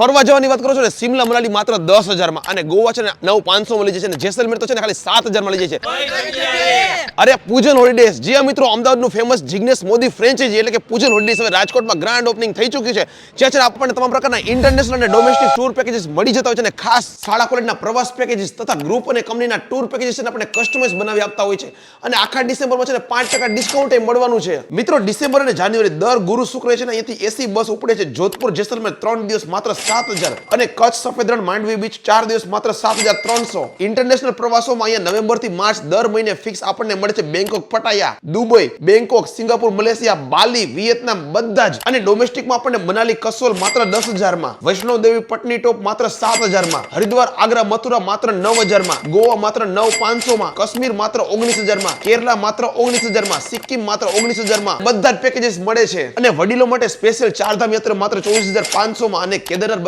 ફરવા જવાની વાત કરો છો ને, સિમલા મનાલી માત્ર દસ હજારમાં. અને ગોવા છે ને, નવ પાંચસો મળી જાય છે અને જેસલમેર તો છે ને, ખાલી સાત હજાર મળી જશે. અરે, પૂજન હોલિડેઝ જે મિત્રો, અમદાવાદનું ફેમસ જિગ્નેશ મોદી ફ્રેન્ચાઇઝી એટલે કે પૂજન હોલિડેઝ હવે રાજકોટમાં ગ્રાન્ડ ઓપનિંગ થઈ ચૂકી છે. જ્યાં છે આપણને તમામ પ્રકારના ઇન્ટરનેશનલ અને ડોમેસ્ટિક ટૂર પેકેજીસ મળી જતા હોય છે અને ખાસ શાળા કોલેજના પ્રવાસ પેકેજીસ તથા ગ્રુપ અને કંપનીના ટૂર પેકેજીસ છે ને આપણને કસ્ટમાઇઝ બનાવી આપતા હોય છે. અને આખા ડિસેમ્બરમાં છે ને, પાંચ ટકા ડિસ્કાઉન્ટ મળવાનું છે. મિત્રો, ડિસેમ્બર અને જાન્યુઆરી દર ગુરુ શુક્ર છે ને, અહીંયાથી એસી બસ ઉપડે છે. જોધપુર, જેસલમેર ત્રણ દિવસ માત્ર સાત હજાર. અને કચ્છ સફેદ માંડવી બીચ ચાર દિવસ માત્ર સાત હજાર ત્રણસો. ઇન્ટરનેશનલ પ્રવાસોમાં અહીંયા નવેમ્બરથી માર્ચ દર મહિને ફિક્સ આપણને મળે છે Bangkok Pattaya Dubai Bangkok Singapore Malaysia Bali Vietnam બધા જ. અને ડોમેસ્ટિકમાં આપણને મનાલી, કસોલ માત્ર દસ હજારમાં. વૈષ્ણવ દેવી પટની ટોપ માત્ર સાત હજારમાં. હરિદ્વાર, આગ્રા, મથુરા માત્ર નવ હજારમાં. ગોવા માત્ર નવ પાંચસોમાં. કશ્મીર કાશ્મીર માત્ર ઓગણીસ હજારમાં. કેરલા માત્ર ઓગણીસ હજારમાં. સિક્કિમ માત્ર ઓગણીસ હજારમાં. બધા જ પેકેજીસ મળે છે. અને વડીલો માટે સ્પેશિયલ ચારધામ યાત્રા માત્ર ચોવીસ હજાર પાંચસોમાં. અને કેદારનાથ